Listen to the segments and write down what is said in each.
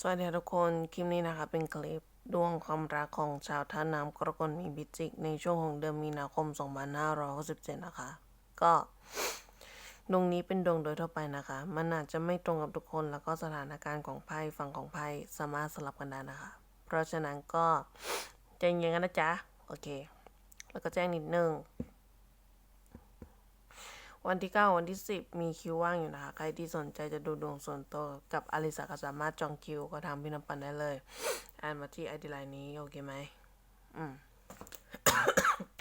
สวัสดีทุกคน คลิปนี้นะคะเป็นคลิปดวงความรักของชาวท่าน้ำกรกฎมีบิจิก ในช่วงของเดือนมีนาคม 2567 นะคะ ก็ดวงนี้เป็นดวงโดยทั่วไปนะคะ มันอาจจะไม่ตรงกับทุกคนแล้วก็สถานการณ์ของไพ่ฝั่งของไพ่สามารถสลับกันได้นะคะ เพราะฉะนั้นก็ใจเย็นกันนะจ๊ะ โอเค แล้วก็แจ้งนิดนึง วันที่ 9 วันที่ 10 มีคิวว่างอยู่นะคะ ใครที่สนใจจะดูดวงส่วนตัวกับอลิสาก็สามารถจองคิวก็ทางพี่น้ำปันได้เลยแอนมาที่ไอดีไลน์นี้ โอเคไหมอืม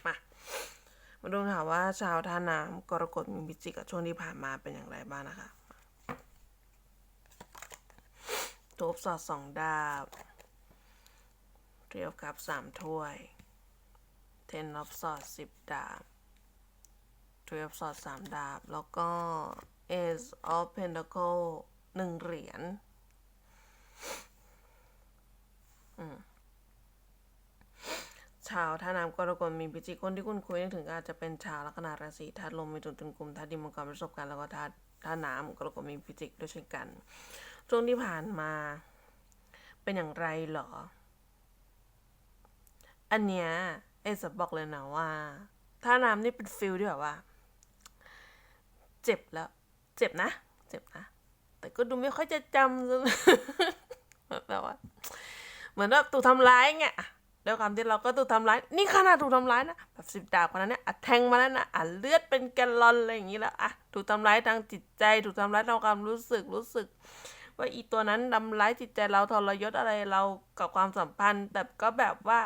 มา มาดูค่ะว่าชาวท่าน้ำกรกฎมีพิจิกกับช่วงที่ผ่านมาเป็นอย่างไรบ้างนะคะทูบสอดสองดาบเรียวกับสามถ้วย เทนนอฟสอดสิบดาบ ทรีออฟสอดสามดาบ แล้วก็ Ace of Pentacle หนึ่งเหรียญชาวท่าน้ำกรกฎมีพิจิกคนที่คุณคุยนึกถึงอาจจะเป็นชาวลัคนาราศีธาตุลมมีตุนตุนกลุ่มธาตุดินมังกรประสบการณ์แล้วก็ธาตุธาน้ำกรกฎมีพิจิกด้วยเช่นกัน ช่วงที่ผ่านมาเป็นอย่างไรเหรอ อันเนี้ยเอสบอกเลยนะว่าท่าน้ำนี่เป็นฟิลที่แบบว่า เจ็บแล้ว เจ็บนะ เจ็บนะ แต่ก็ดูไม่ค่อยจะจำแบบว่า เหมือนแบบถูกทำร้ายไงอะด้วยความที่เราก็ถูกทำร้าย นี่ขนาดถูกทำร้ายนะ แบบสิบดาบคนนั้นเนี่ยอะแทงมาแล้วนะอะเลือดเป็นแกลลอนอะไรอย่างงี้แล้วอะถูกทำร้ายทางจิตใจ ถูกทำร้ายทางความรู้สึกรู้สึก ว่าอีตัวนั้นทำร้ายจิตใจเราทรยศอะไรเรากับความสัมพันธ์ แต่ก็แบบว่า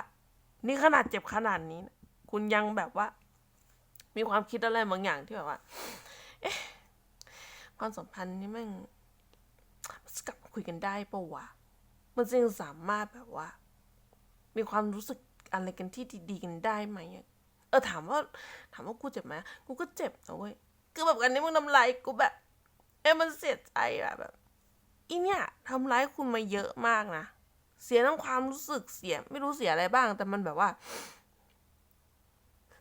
นี่ขนาดเจ็บขนาดนี้นะคุณยังแบบว่า มีความคิดอะไรบางอย่างที่แบบว่า ความสัมพันธ์นี่ม่งมันจะกลับมาคุยกันได้ปะวะมันจึงสามารถแบบว่า มีความรู้สึกอะไรกันที่ดีๆกันได้ไหมอะเออถามว่า ถามว่ากูเจ็บไหมกูก็เจ็บนะเว้ยคือแบบกันนี้มึงทำลายกูแบบ เอ้มันเสียใจอะแบบอีเนี่ยทำร้ายคุณมาเยอะมากนะเสียทั้งความรู้สึกเสีย ไม่รู้เสียอะไรบ้าง แต่มันแบบว่า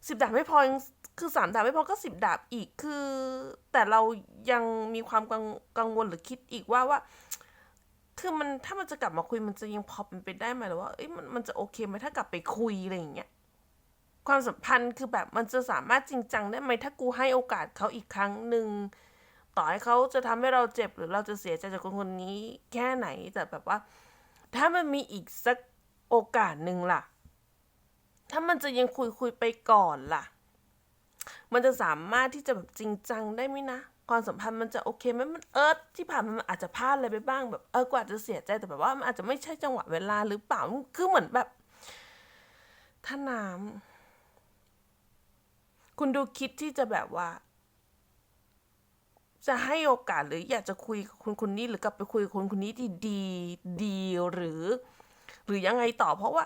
สิบดาบไม่พอยัง คือสามดาบไม่พอก็สิบดาบอีกคือ แต่เรายังมีความกังกังวลหรือคิดอีกว่าว่า คือมันถ้ามันจะกลับมาคุยมันจะยังพอเป็นไปได้ไหมหรือว่าเอ้ยมันมันจะโอเคไหมถ้ากลับไปคุยอะไรอย่างเงี้ยความสัมพันธ์คือแบบมันจะสามารถจริงจังได้ไหมถ้ากูให้โอกาสเขาอีกครั้งหนึ่งต่อให้เขาจะทำให้เราเจ็บหรือเราจะเสียใจจากคนคนนี้แค่ไหนแต่แบบว่า ถ้ามันมีอีกสักโอกาสหนึ่งล่ะ ถ้ามันจะยังคุยคุยไปก่อนล่ะ มันจะสามารถที่จะแบบจริงจังได้ไหมนะความสัมพันธ์มันจะโอเคไหมมันเอิร์ธที่ผ่านมันอาจจะพลาดอะไรไปบ้างแบบเออกูอาจจะเสียใจแต่แบบว่ามันอาจจะไม่ใช่จังหวะเวลาหรือเปล่าคือเหมือนแบบถ้าน้ำคุณดูคิดที่จะแบบว่า จะให้โอกาสหรืออยากจะคุยกับคนคนนี้หรือกลับไปคุยกับคนคนนี้ดีดีดีหรือ หรือยังไงต่อเพราะว่า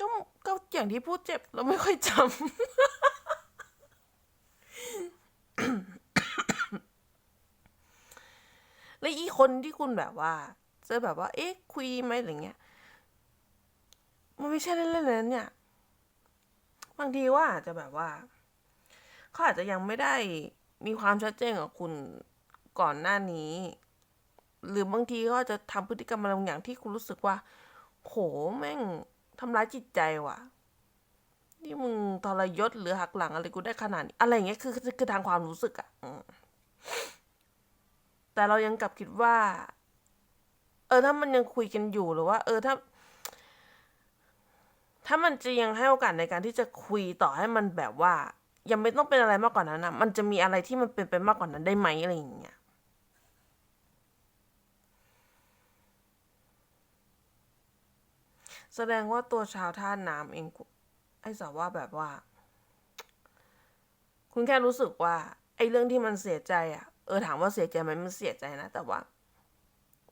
ก็ก็อย่างที่พูดเจ็บเราไม่ค่อยจำและอีคนที่คุณแบบว่าจะแบบว่า เอ๊ะคุยไหมอะไรเงี้ยมันไม่ใช่เล่นๆนเนี่ย บางทีว่าอาจจะแบบว่าเขาอาจจะยังไม่ได้มีความชัดเจนกับคุณก่อนหน้านี้ หรือบางทีก็จะทำพฤติกรรมอะไรบางอย่างที่คุณรู้สึกว่า โหแม่ง ทำร้ายจิตใจว่ะ นี่มึงทรยศหรือหักหลังอะไรกูได้ขนาดนี้อะไรอย่างเงี้ยคือคือทางความรู้สึกอะอืมแต่เรายังกลับคิดว่า เออถ้ามันยังคุยกันอยู่หรือว่า เออถ้า ถ้ามันจะยังให้โอกาสในการที่จะคุยต่อให้มันแบบว่า ยังไม่ต้องเป็นอะไรมากกว่านั้นนะมันจะมีอะไรที่มันเป็นไปมากกว่านั้นได้ไหมอะไรอย่างเงี้ย แสดงว่าตัวชาวท่าน้ำเองไอ้สาวว่าแบบว่า คุณแค่รู้สึกว่า ไอ้เรื่องที่มันเสียใจอะ่ะเออถามว่าเสียใจไหมมันเสียใจนะแต่ว่า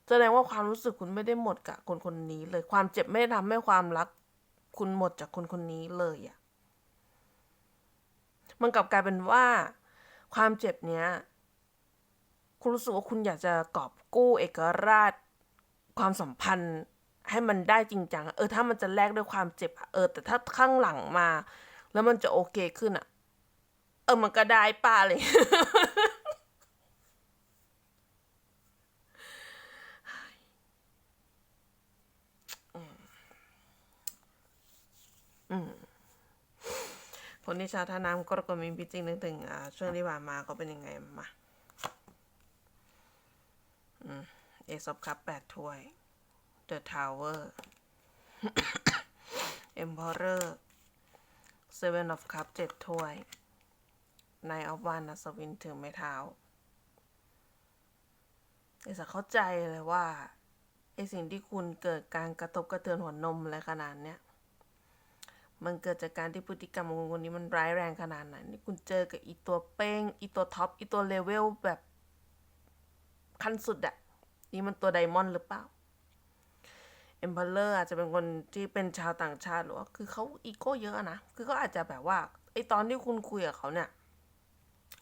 แสดงว่าความรู้สึกคุณไม่ได้หมดกับคนคนนี้เลยความเจ็บไม่ได้ทำให้ความรัก คุณหมดจากคนคนนี้เลยอะ่ะมันกลับกลายเป็นว่า ความเจ็บเนี้ย คุณรู้สึกว่าคุณอยากจะกอบกู้เอกราช ความสัมพันธ์ ให้มันได้จริงจังเออถ้ามันจะแลกด้วยความเจ็บเออแต่ถ้าข้างหลังมา แล้วมันจะโอเคขึ้นอะเออมันก็ได้ป่าเลยผลที่ชาวท่าน้ำกรกมีพิจิงนึกถึงช่วงที่ผ่านมาก็เป็นยังไงมาเอซอบคับแปดถ้วย The Tower Emperor Seven of Cup เจ็ดถ้วย Nine of Wands อัศวินถือไม้เท้าไอ้สักเข้าใจเลยว่าไอ้สิ่งที่คุณเกิดการกระทบกระเทือนหัวนมอะไรขนาดเนี้ยมันเกิดจากการที่พฤติกรรมของคนคนนี้มันร้ายแรงขนาดไหนนี่คุณเจอกับอีตัวเป้ง อีตัวท็อป อีตัวเลเวลแบบขั้นสุดอะนี่มันตัวไดมอนด์หรือเปล่า เอ็มพ r เลอร์อาจจะเป็นคนที่เป็นชาวต่างชาติหรือว่าคือเขาอีโก้เยอะนะ คือเขาอาจจะแบบว่าไอตอนที่คุณคุยกับเขาเนี่ย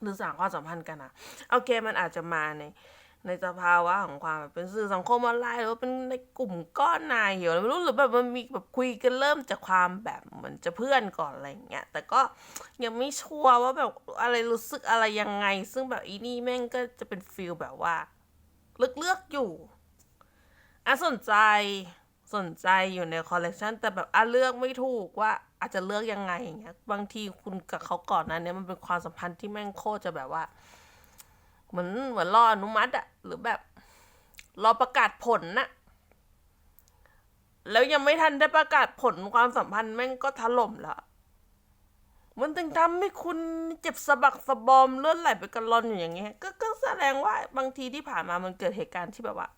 หรือสร้างความสัมพันธ์กันนะโอเคมันอาจจะมาในในสภาวะของความเป็นสื่อสังคมออนไลน์หรือว่าเป็นในกลุ่มก้อนนายเหรอไม่รู้หรือแบบมันมีแบบคุยกันเริ่มจากความแบบเหมือนจะเพื่อนก่อนอะไรเงี้ยแต่ก็ยังไม่ชัวร์ว่าแบบอะไรรู้สึกอะไรยังไง ซึ่งแบบอีนี่แม่งก็จะเป็นฟีลแบบว่า เลือกเลือกๆอยู่อะสนใจ สนใจอยู่ในคอลเลกชันแต่แบบอะเลือกไม่ถูกว่าอาจจะเลือกยังไงอย่างเงี้ยบางทีคุณกับเขาก่อนนั้นเนี่ยมันเป็นความสัมพันธ์ที่แม่งโคตรจะแบบว่าเหมือนเหมือนรออนุมัติอะหรือแบบรอประกาศผลนะแล้วยังไม่ทันได้ประกาศผลความสัมพันธ์แม่งก็ถล่มละมันถึงทำให้คุณเจ็บสะบักสะบอมเลือดไหลไปกระลอนอยู่อย่างเงี้ยก็ก็แสดงว่าบางทีที่ผ่านมามันเกิดเหตุการณ์ที่แบบว่า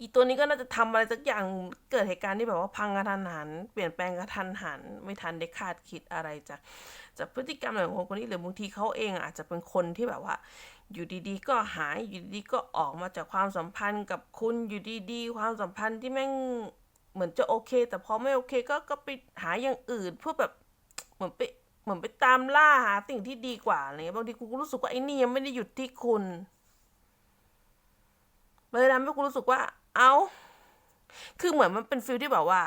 อีตัวนี้ก็น่าจะทำอะไรสักอย่างเกิดเหตุการณ์ที่แบบว่าพังกระทันหัน เปลี่ยนแปลงกระทันหัน ไม่ทันได้คาดคิดอะไรจากจากพฤติกรรมของคนคนนี้หรือบางทีเขาเองอาจจะเป็นคนที่แบบว่า อยู่ดีๆ ก็หายอยู่ดีๆก็ออกมาจากความสัมพันธ์กับคุณอยู่ดีๆ ความสัมพันธ์ที่แม่งเหมือนจะโอเค แต่พอไม่โอเคก็ก็ไปหาอย่างอื่นเพื่อแบบเหมือนไปเหมือนไปตามล่าหาสิ่งที่ดีกว่าอะไรเงี้ยบางทีกูก็รู้สึกว่าไอ้นี่ยังไม่ได้หยุดที่คุณเลยทำให้กูรู้สึกว่า เอา้าคือเหมือนมันเป็นฟิลที่แบบว่า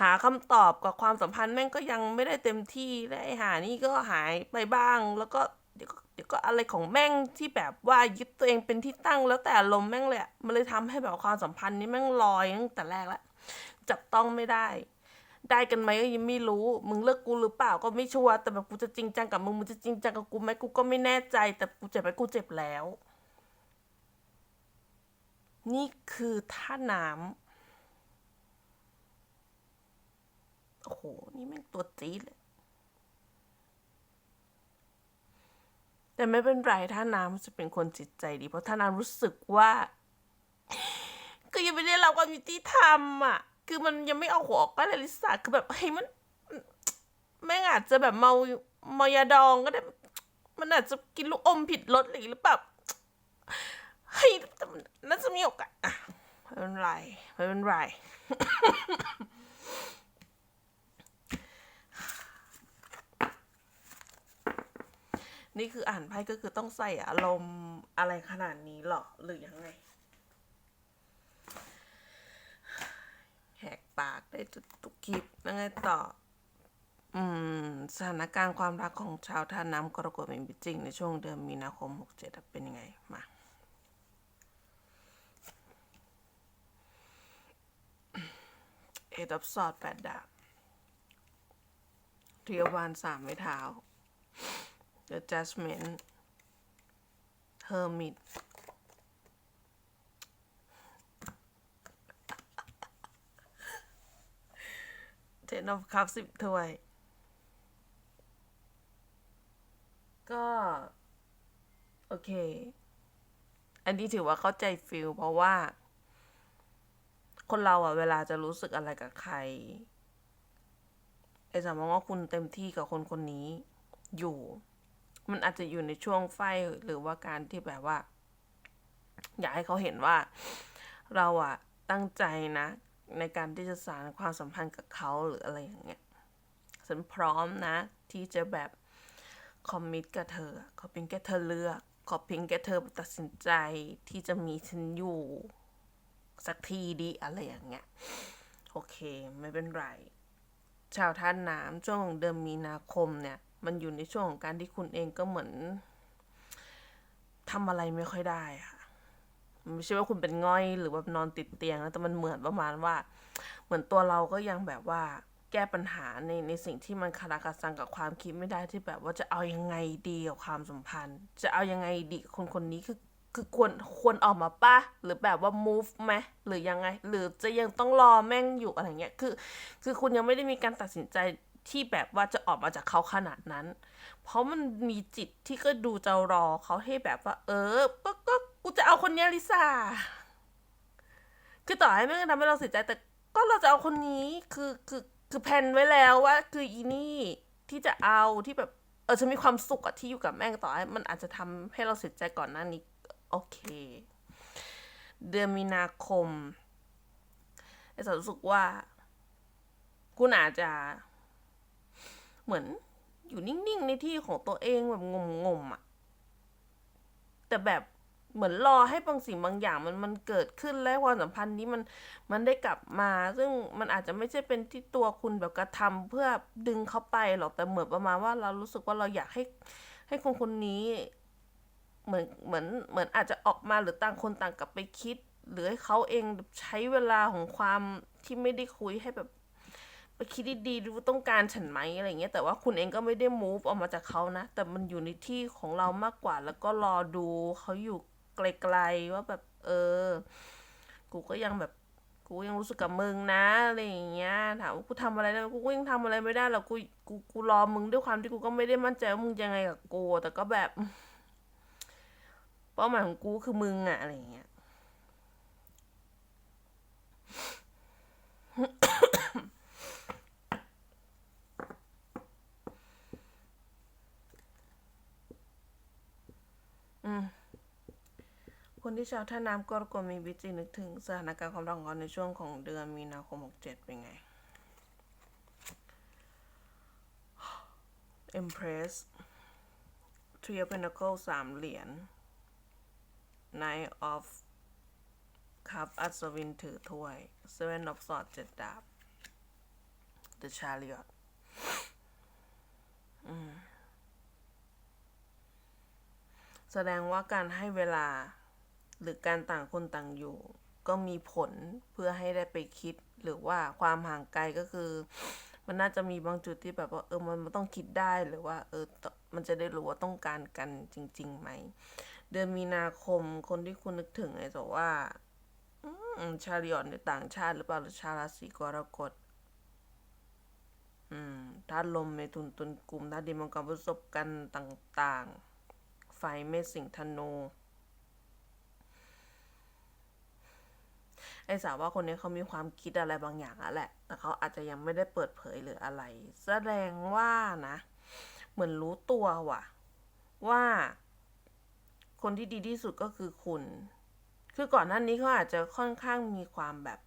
หาคำตอบกับความสัมพันธ์แม่งก็ยังไม่ได้เต็มที่และไอ้หานี่ก็หายไปบ้าง แล้วก็เดี๋ยวก็เดี๋ยวก็อะไรของแม่งที่แบบว่ายึดตัวเองเป็นที่ตั้งแล้วแต่ลมแม่งเลยอะมันเลยทำให้แบบความสัมพันธ์นี้แม่งลอยตั้งแต่แรกแล้วจับต้องไม่ได้ ได้กันไหมก็ยังไม่รู้ มึงเลิกกูหรือเปล่าก็ไม่ชัวร์แต่แบบกูจะจริงจังกับมึงมึงจะจริงจังกับกูไหมกูก็ไม่แน่ใจ แต่กูเจ็บไปกูเจ็บแล้ว นี่คือท่าน้ำโอ้โห นี่แม่งตัวจี๊ดเลย แต่ไม่เป็นไรท่าน้ำจะเป็นคนจิตใจดี เพราะท่าน้ำรู้สึกว่า ก็ยังไม่ได้รับความยุติธรรมอะ คือมันยังไม่เอาหัวออกก็เลยลิซ่าคือแบบเฮ้ยมัน แม่งอาจจะแบบเมาเมายาดองก็ได้ มันอาจจะกินลูกอมผิดรสหรือเปล่า เฮ้ยแต่มันน่าจะมีโอกาสอะไม่เป็นไรไม่เป็นไรนี่คืออ่านไพ่ก็คือต้องใส่อารมณ์อะไรขนาดนี้หรอ หรือยังไง แหกปากได้ทุกทุกคลิปยังไงต่อ อืม สถานการณ์ความรักของชาวท่าน้ำกรกฎเป็นจริง ในช่วงเดือนมีนาคม 67 เป็นยังไง มา เอดับสอดแปดดาบเทียววานสามไม้เท้า The Judgment Hermit เทนอฟคัพสิบถ้วย ก็ โอเค อันนี้ถือว่าเข้าใจฟิลเพราะว่า คนเราอะเวลาจะรู้สึกอะไรกับใครไอ้สมมองว่าคุณเต็มที่กับคนคนนี้อยู่ มันอาจจะอยู่ในช่วงไฟหรือว่าการที่แบบว่า อยากให้เขาเห็นว่า เราอะตั้งใจนะ ในการที่จะสานความสัมพันธ์กับเขาหรืออะไรอย่างเงี้ยฉันพร้อมนะ ที่จะแบบคอมมิตกับเธอขอเพียงแค่เธอเลือก ขอเพียงแค่เธอตัดสินใจที่จะมีฉันอยู่ สักทีดีอะไรอย่างเงี้ย โอเค ไม่เป็นไร ชาวท่านน้ำช่วงเดือนมีนาคมเนี่ย มันอยู่ในช่วงของการที่คุณเองก็เหมือนทำอะไรไม่ค่อยได้ค่ะไม่ใช่ว่าคุณเป็นง่อยหรือว่านอนติดเตียงนะแต่มันเหมือนประมาณว่า เหมือนตัวเราก็ยังแบบว่าแก้ปัญหาในในสิ่งที่มันคาราคาซังกับความคิดไม่ได้ที่แบบว่าจะเอายังไงดีกับความสัมพันธ์ จะเอายังไงดีกับคนคนนี้คือ คือควรควรออกมาปะหรือแบบว่า move ไหมหรือยังไง หรือจะยังต้องรอแม่งอยู่อะไรเงี้ยคือ คือคุณยังไม่ได้มีการตัดสินใจที่แบบว่าจะออกมาจากเขาขนาดนั้น เพราะมันมีจิตที่ก็ดูจะรอเขาให้แบบว่า เออ ก็ก็กูจะเอาคนนี้ลิซ่าคือต่อให้ไม่งทำให้เราเสียใจแต่ก็เราจะเอาคนนี้คือคือคือแพนไว้แล้วว่า คืออีนี่ที่จะเอาที่แบบ เออฉันมีความสุขอะที่อยู่กับแม่งต่อให้มันอาจจะทำให้เราเสียใจก่อนหน้านี้ โอเค เดือนมีนาคมไอ้สารู้สึกว่า คุณอาจจะ เหมือนอยู่นิ่งๆ ในที่ของตัวเองแบบงมๆอะแต่แบบเหมือนรอให้บางสิ่งบางอย่างมันมันเกิดขึ้นและความสัมพันธ์นี้มันมันได้กลับมา ซึ่งมันอาจจะไม่ใช่เป็นที่ตัวคุณแบบกระทำเพื่อดึงเขาไปหรอกแต่เหมือนประมาณว่าเรารู้สึกว่าเราอยากให้ให้คนคนนี้ เหมือนเหมือนเหมือนอาจจะออกมาหรือต่างคนต่างกลับไปคิด หรือให้เขาเองใช้เวลาของความที่ไม่ได้คุยให้แบบไปคิดดีๆดูต้องการฉันไหมอะไรเงี้ยแต่ว่าคุณเองก็ไม่ได้ move ออกมาจากเขานะ แต่มันอยู่ในที่ของเรามากกว่า แล้วก็รอดูเขาอยู่ไกลๆว่าแบบเออ กูก็ยังแบบกูยังรู้สึกกับมึงนะอะไรอย่างเงี้ยถามว่ากูทำอะไรได้กูก็ยังทำอะไรไม่ได้หรอกกูกูกูรอมึงด้วยความที่กูก็ไม่ได้มั่นใจว่ามึงยังไงกับกูแต่ก็แบบ เป้าหมายของกูคือมึงอะอะไรอย่างเงี้ยคนที่ชาวท่าน้ำก็กลมีวิจินึกถึงสถานการณ์ความรักของเขาในช่วงของเดือนมีนาคม 67 เป็นไง Empress Three of Pentacles สามเหรียญ Knight of Cup อัศวินถือถ้วย Seven of Swords เจ็ดดาบ The Chariot แสดงว่าการให้เวลา หรือการต่างคนต่างอยู่ ก็มีผลเพื่อให้ได้ไปคิด หรือว่าความห่างไกลก็คือ มันน่าจะมีบางจุดที่แบบว่าเออมันมันต้องคิดได้หรือว่า เออมันจะได้รู้ว่าต้องการกันจริงๆไหม เดือนมีนาคมคนที่คุณนึกถึงไอ้บอกว่าชาลิออนในต่างชาติหรือเปล่าหรือชาราศีกรกฎอืมธาตุลมเมถุนตุลกลุ่มธาตุดินมังกรประสบกันธ์ต่างๆ ไฟเมษสิงธนูไอ้สาวว่าคนนี้เขามีความคิดอะไรบางอย่างอะแหละ แต่เขาอาจจะยังไม่ได้เปิดเผยหรืออะไร แสดงว่านะ เหมือนรู้ตัวว่ะ ว่า คนที่ดีที่สุดก็คือคุณ คือก่อนหน้านี้เขาอาจจะค่อนข้างมีความแบบ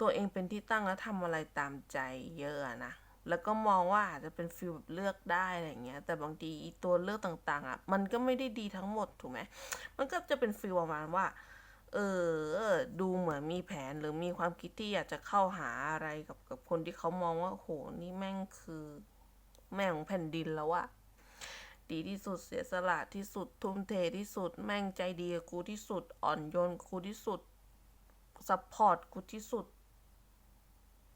ตัวเองเป็นที่ตั้งแล้วทำอะไรตามใจเยอะนะ แล้วก็มองว่าอาจจะเป็นฟิลแบบเลือกได้อะไรเงี้ย แต่บางทีตัวเลือกต่าง ๆอะ มันก็ไม่ได้ดีทั้งหมดถูกไหม มันก็จะเป็นฟิลประมาณว่า เออ ดูเหมือนมีแผนหรือมีความคิดที่อยากจะเข้าหาอะไรกับกับคนที่เขามองว่าโหนี่แม่งคือ แม่ของแผ่นดินแล้วอะ ดีที่สุดเสียสละที่สุด ทุ่มเทที่สุด แม่งใจดีกับกูที่สุด อ่อนโยนกูที่สุดซัพพอร์ตกูที่สุด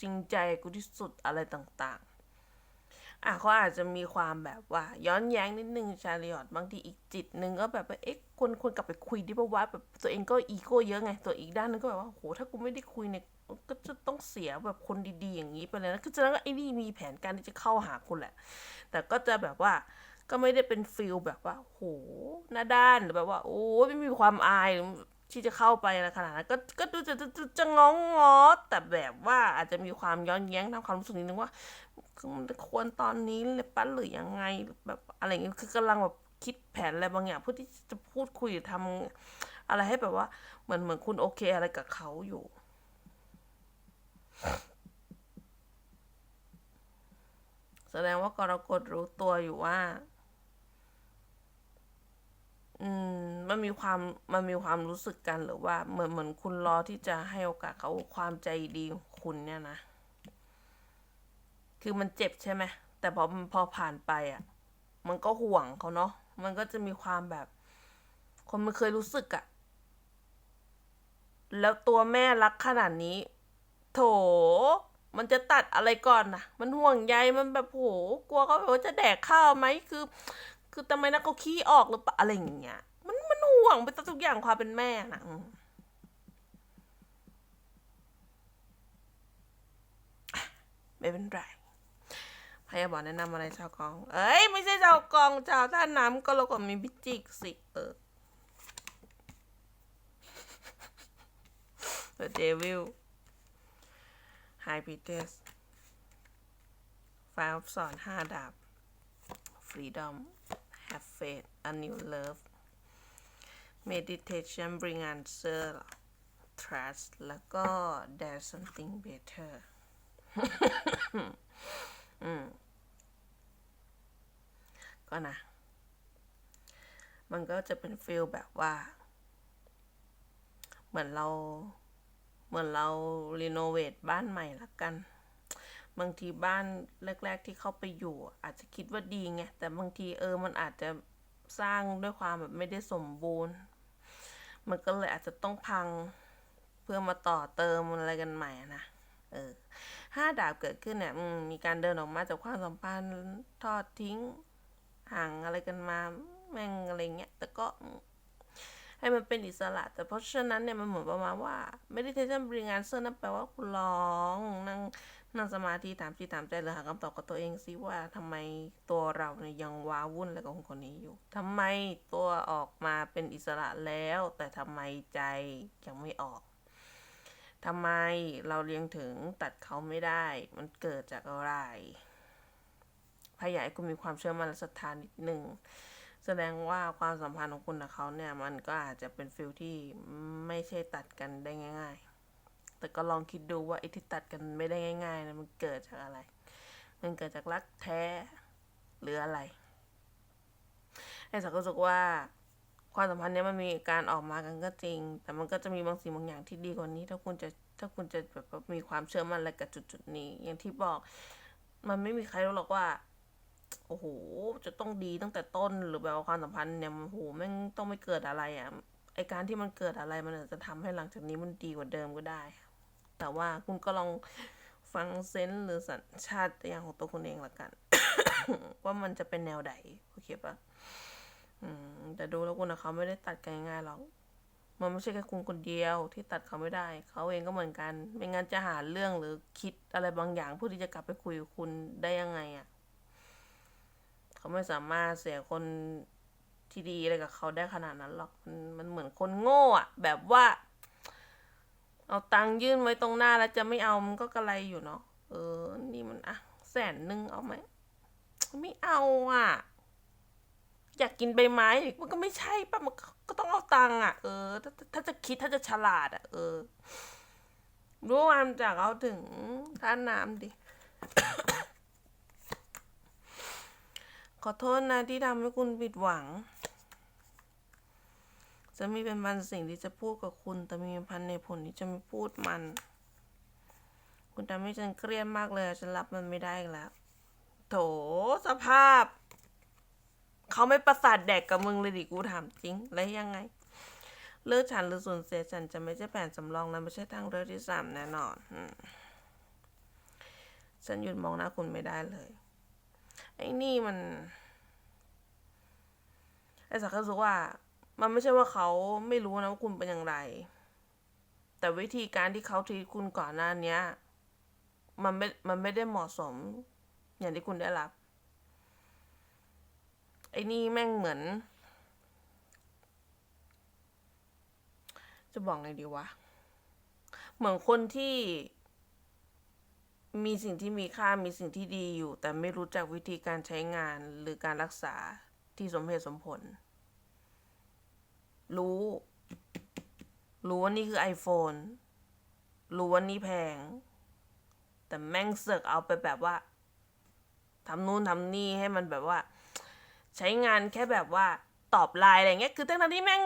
จริงใจกูที่สุดอะไรต่างๆ อะเขาอาจจะมีความแบบว่า ย้อนแย้งนิดนึงชาลิออตบางทีอีกจิตหนึ่งก็แบบว่าเอ๊ะควรควรกลับไปคุยดิปะวะแบบตัวเองก็อีโก้เยอะไง ตัวอีกด้านนึงก็แบบว่าโหถ้ากูไม่ได้คุยเนี่ยก็จะต้องเสียแบบคนดีๆอย่างนี้ไปเลยนะคือแสดงว่าไอ้นี่มีแผนการที่จะเข้าหาคุณแหละ แต่ก็จะแบบว่า ก็ไม่ได้เป็นฟิลแบบว่า โห หน้าด้านหรือแบบว่า โอ้ไม่มีความอายที่จะเข้าไปนะขนาดนั้นก็ก็ดูจะจะจะจะงองงอแต่แบบว่าอาจจะมีความย้อนแย้งทางความรู้สึกนิดนึงว่าคือมันควรตอนนี้เลยปะหรือยังไงแบบอะไรเงี้ยคือกำลังแบบคิดแผนอะไรบางอย่างเพื่อที่จะพูดคุยหรือทำอะไรให้แบบว่า เหมือนเหมือนคุณโอเคอะไรกับเขาอยู่แสดงว่ากรกฎรู้ตัวอยู่ว่า อืมมันมีความมันมีความรู้สึกกันหรือว่าเหมือนเหมือนคุณรอที่จะให้โอกาสเขาความใจดีของคุณเนี่ยนะ คือมันเจ็บใช่ไหมแต่พอพอผ่านไปอะ มันก็ห่วงเขาเนาะมันก็จะมีความแบบ คนมันเคยรู้สึกอะ แล้วตัวแม่รักขนาดนี้ โถมันจะตัดอะไรก่อนนะมันห่วงใยมันแบบโหกลัวเขาแบบว่าจะแดกข้าวไหมคือ คือทำไมนะเขาขี้ออกหรือเปล่าอะไรอย่างเงี้ย มันมันห่วงไปทุกอย่างความเป็นแม่นะไม่เป็นไรพยาบาลแนะนำอะไรชาวกอง เอ้ย ไม่ใช่ชาวกองชาวท่าน้ำก็เราก็มีพิจิกสิ เออ The Devil High Priestess ไฟล์สอนห้าดาบ Freedom Have Faith A New Love Meditation Bring Answer Trust แล้วก็ There's Something Better อืมก็นะ มันก็จะเป็นฟิลแบบว่า เหมือนเรา เหมือนเรารีโนเวทบ้านใหม่ละกัน บางทีบ้านแรก ๆ ที่เข้าไปอยู่ อาจจะคิดว่าดีไงแต่บางทีเออมันอาจจะสร้างด้วยความแบบไม่ได้สมบูรณ์ มันก็เลยอาจจะต้องพังเพื่อมาต่อเติมอะไรกันใหม่นะเออห้าดาบเกิดขึ้นเนี่ยมมีการเดินออกมาจากความสัมพันธ์ทอดทิ้งห่างอะไรกันมาแม่งอะไรเงี้ยแต่ก็ให้มันเป็นอิสระ แต่เพราะฉะนั้นเนี่ยมันเหมือนประมาณว่า meditation bring answer นั่นแปลว่าคุณลองนั่ง นั่งสมาธิถามจิตถามใจหรือหาคำตอบกับตัวเองสิว่าทำไมตัวเราเนี่ยยังว้าวุ่นอะไรกับคนคนนี้อยู่ทำไมตัวออกมาเป็นอิสระแล้ว แต่ทำไมใจยังไม่ออกทำไมเราเรียงถึงตัดเขาไม่ได้ มันเกิดจากอะไรพยายามให้คุณมีความเชื่อมั่นและศรัทธานิดหนึ่งแสดงว่าความสัมพันธ์ของคุณกับเขาเนี่ยมันก็อาจจะเป็นฟิลที่ไม่ใช่ตัดกันได้ง่าย ๆ แต่ก็ลองคิดดูว่าไอ้ที่ตัดกันไม่ได้ง่ายๆนะมันเกิดจากอะไร มันเกิดจากรักแท้หรืออะไรไอ้สักก็รู้สึกว่าความสัมพันธ์เนี้ยมันมีการออกมากันก็จริง แต่มันก็จะมีบางสิ่งบางอย่างที่ดีกว่านี้ ถ้าคุณจะถ้าคุณจะแบบมีความเชื่อมั่นอะไรกับจุดจุดๆนี้ อย่างที่บอก มันไม่มีใครรู้หรอกว่า โอ้โห จะต้องดีตั้งแต่ต้น หรือแบบว่าความสัมพันธ์เนี่ยโอ้โหแม่งต้องไม่เกิดอะไรอะไอการที่มันเกิดอะไรมันอาจจะทำให้หลังจากนี้มันดีกว่าเดิมก็ได้ แต่ว่าคุณก็ลองฟังเซนส์หรือสัญชาติอย่างของตัวคุณเองละกัน ว่ามันจะเป็นแนวใดโอเคปะอืมแต่ดูแล้วคุณกับเขาไม่ได้ตัดกันง่ายหรอกมันไม่ใช่แค่คุณคนเดียวที่ตัดเขาไม่ได้ เขาเองก็เหมือนกัน ไม่งั้นจะหาเรื่องหรือคิดอะไรบางอย่างเพื่อที่จะกลับไปคุยกับคุณได้ยังไงอะ่ะ เขาไม่สามารถเสียคนที่ดีอะไรกับเขาได้ขนาดนั้นหรอกมันมันเหมือนคนโง่อะแบบว่า เอาตังค์ยื่นไว้ตรงหน้าแล้วจะไม่เอามันก็กระไรอยู่เนาะเออ นี่มันอะแสนหนึ่งเอาไหมไม่เอาอะ อยากกินใบไม้มันก็ไม่ใช่ป่ะมันก็ต้องเอาตังค์อะ เออถ้าถ้าจะคิดถ้าจะฉลาดอะ เออรู้ควันจากเอาถึงท่าน้ำดิ ขอโทษนะที่ทำให้คุณผิดหวัง จะมีเป็นพันสิ่งที่จะพูดกับคุณ แต่มีเป็นพันในผลที่จะไม่พูดมัน คุณทำให้ฉันเครียดมากเลย ฉันรับมันไม่ได้อีกแล้ว โถสภาพ เขาไม่ประสาทแดกกับมึงเลยดิกูถามจริง แล้วยังไง เลือกฉันหรือสูญเสียฉันจะไม่ใช่แผนสำรองและไม่ใช่ทางเลือกที่สามแน่นอนฉันหยุดมองหน้าคุณไม่ได้เลย ไอ้นี่มัน ไอ้สักก็รู้ว่า มันไม่ใช่ว่าเขาไม่รู้นะว่าคุณเป็นอย่างไร แต่วิธีการที่เขาทีคุณก่อนหน้านี้มันไม่ มันไม่ได้เหมาะสม อย่างที่คุณได้รับ ไอ้นี่แม่งเหมือน จะบอกไงดีวะ เหมือนคนที่มีสิ่งที่มีค่ามีสิ่งที่ดีอยู่ แต่ไม่รู้จักวิธีการใช้งานหรือการรักษาที่สมเหตุสมผล รู้ รู้ว่านี่คือ iPhone รู้ว่านี่แพง แต่แม่งเสือกเอาไปแบบว่าทำนู่นทำนี่ให้มันแบบว่า ใช้งานแค่แบบว่าตอบไลน์อะไรเงี้ย คือทั้งๆที่แม่ง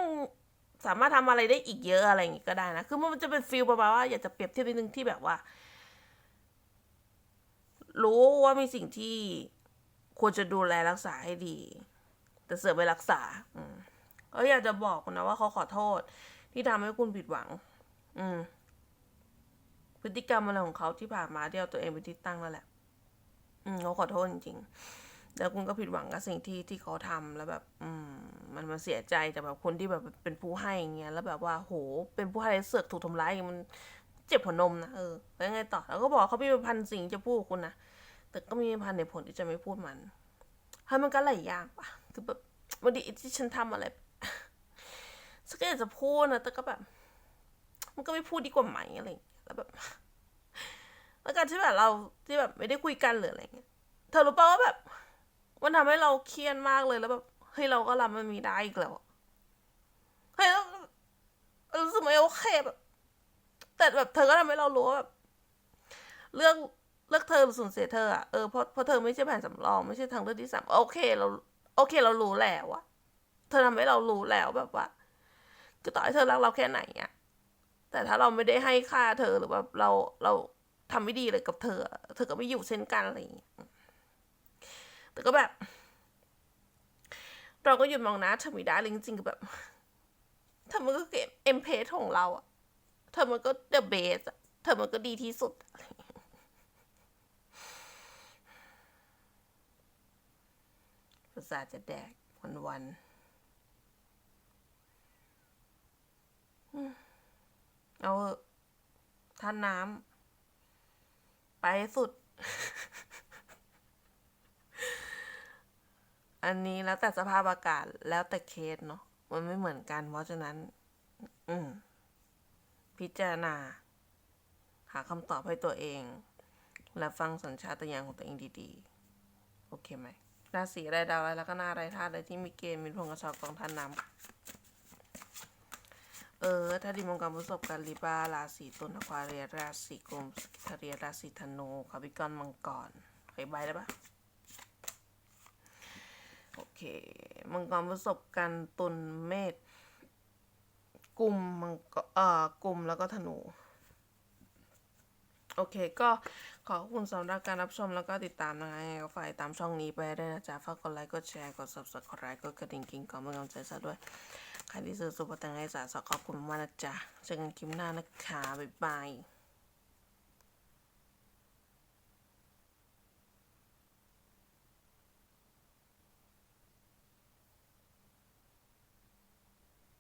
สามารถทำอะไรได้อีกเยอะอะไรอย่างงี้ก็ได้นะ คือมันจะเป็นฟิลประมาณว่าอยากจะเปรียบเทียบนิดนึงที่แบบว่า รู้ว่ามีสิ่งที่ควรจะดูแลรักษาให้ดี แต่เสือกไปรักษา อืม ก็อยากจะบอกนะว่าเขาขอโทษ ที่ทำให้คุณผิดหวัง อืม พฤติกรรมอะไรของเขาที่ผ่านมาที่เอาตัวเองเป็นที่ตั้งนั่นแหละ อืมเขาขอโทษจริงๆแล้วคุณก็ผิดหวังกับสิ่งที่ที่เขาทำแล้วแบบ อืม มันมันเสียใจแต่แบบคนที่แบบเป็นผู้ให้อย่างเงี้ยแล้วแบบว่าโห เป็นผู้ให้เสือกถูกทำร้ายอย่างมันเจ็บหัวนมนะเออแล้วไงต่อแล้วก็บอกเขามีพันสิ่งจะพูดกับคุณนะแต่ก็มีพันในผลที่จะไม่พูดมันเฮ้ยมันก็หลายอย่างปะคือแบบวันดีที่ฉันทำอะไร ฉันก็อยากจะพูดนะแต่ก็แบบ มันก็ไม่พูดดีกว่าไหมอะไรอย่างเงี้ยแล้วแบบแล้วการที่แบบเราที่แบบไม่ได้คุยกันหรืออะไรเงี้ยเธอรู้ป่าว่าแบบ มันทำให้เราเครียดมากเลยแล้วแบบเฮ้ยเราก็รับมันมีได้อีกแล้วเฮ้ยแล้วเรารู้สึกไม่โอเคแบบแต่แบบเธอก็ทำให้เรารู้ว่าแบบเลือกเลือกเธอสูญเสียเธออะเออเพราะเพราะเธอไม่ใช่แผนสำรองไม่ใช่ทางเลือกที่สามโอเคเรา โอเคเรารู้แล้วอะเธอทำให้เรารู้แล้วแบบว่า คือต่อให้เธอรักเราแค่ไหนอะแต่ถ้าเราไม่ได้ให้ค่าเธอหรือแบบเราเราทำไม่ดีเลยกับเธอ เธอก็ไม่อยู่เช่นกันอะไรอย่างเงี้ยแต่ก็แบบ เราก็หยุดมองน้าเธอไม่ได้เลยจริงๆคือแบบเธอมันก็เกมเอ็มเพสของเราอะเธอมันก็เดอะเบสเธอมันก็ดีที่สุดอะไรอย่างเงี้ยภาษาจะแดกวันวันๆอืม เอาเถอะท่านน้ำไปสุด อันนี้แล้วแต่สภาพอากาศแล้วแต่เคสเนาะมันไม่เหมือนกัน เพราะฉะนั้น อืม พิจารณา หาคำตอบให้ตัวเอง และฟังสัญชาตญาณของตัวเองดีๆ โอเคไหมราศีอะไรดาวอะไรแล้วก็หน้าอะไรธาตุอะไรที่มีเกณฑ์มีพลงกระชอกองท่านนำ เออ ถ้าดีมองการประสบการณ์ลิบาราศีตุลอควาเรียราศีกุมสิทเรียราศีธนูคาบิกอนมังกรเคยใบได้ปะโอเค มังกรประสบการณ์ตุลเมษกลุ่มมังกรเอ่อกลุ่มแล้วก็ธนู โอเค ก็ขอบคุณสำหรับการรับชมแล้วก็ติดตามนะคะยังไงก็ฝากตามช่องนี้ไปได้นะจ๊ะ ฝากกดไลค์ กดแชร์ กด subscribe กดกระดิ่งกิ้งกอนเป็นกำลังใจซะด้วย ใครที่ซื้อสุปตังไอสาสขอบคุณมากนะจ๊ะเจอกันคลิปหน้านะคะ บ๊ายบาย